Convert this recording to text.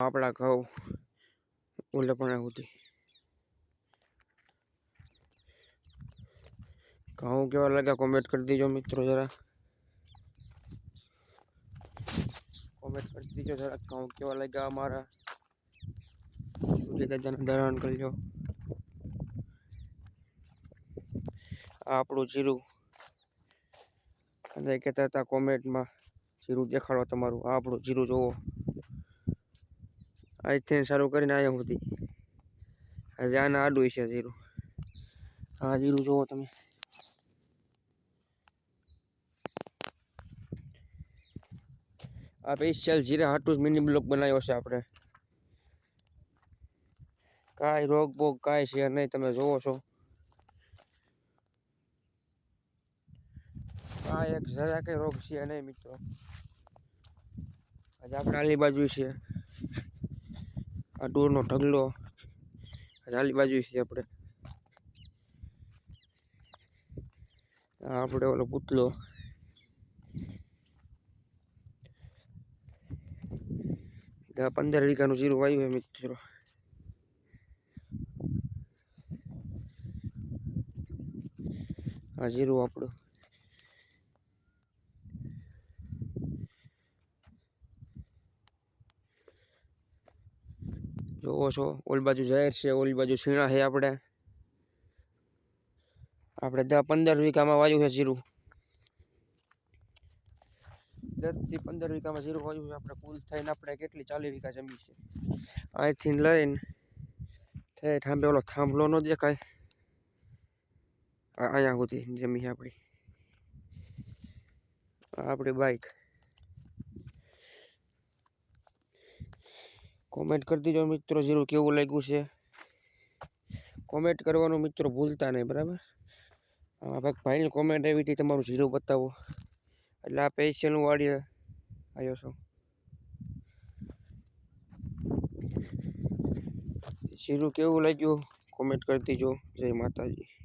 આપણા ઘઉં ઉલપણા સુધી ઘઉં કેવા લાગ્યા કોમેન્ટ કરી દીજો મિત્રો જરા. કોમેન્ટ કરી દીજો જરા ઘઉં કેવા લાગ્યા અમારા. સૂર્ય દાદાને દર્શન કરજો આપણું જીરું. અને કહેતા હતા કોમેન્ટમાં જીરું દેખાડો તમારું. આપણું જીરું જોવો. આજથી સારું કરીને આવ્યા સુધી. આજે આના આડું છે જીરું. આ જીરું જુઓ તમે. આ સ્પેશિયલ જીરા જ મિની બ્લોક બનાવ્યો છે આપણે. કાંઈ રોગ બોગ કાંઈ છે નહીં, તમે જોવો છો. આ એક જરા કઈ રોગ છે નહીં મિત્રો. આજે આપણે આલી બાજુ છે. આ ડોરનો ઢગલો ચાલી બાજુ છે આપણે. આપણે ઓલો પૂતલો. પંદર વીઘાનું જીરું વાવ્યું હોય મિત્રો. આ જીરું આપણું જોવો છો, ઓલ બાજુ જાહેર છે, ઓલી બાજુ છીણા છે આપણે. આપણે દસ પંદર વીઘામાં વાયું છે જીરું. દસથી પંદર વીઘામાં જીરું વાયું છે આપણે, કુલ થઈને આપણે કેટલી ચાલીસ વીઘા જમી છે. અહીંથી લઈને ઠે થાંભે ઓલો થાંભલો ન દેખાય. અહીંયા સુધી જમી આપણી. આપણી બાઈક. કોમેન્ટ કરી દીજો મિત્રો જીરું કેવું લાગ્યું છે. કોમેન્ટ કરવાનું મિત્રો ભૂલતા નહીં, બરાબર? આમાં ભાગ ભાઈની કોમેન્ટ આવી હતી, તમારું જીરું બતાવો. એટલે આ પેશિયલનું વાડીએ આવ્યો છો. જીરું કેવું લાગ્યું? કોમેન્ટ કરી દીજો. જય માતાજી.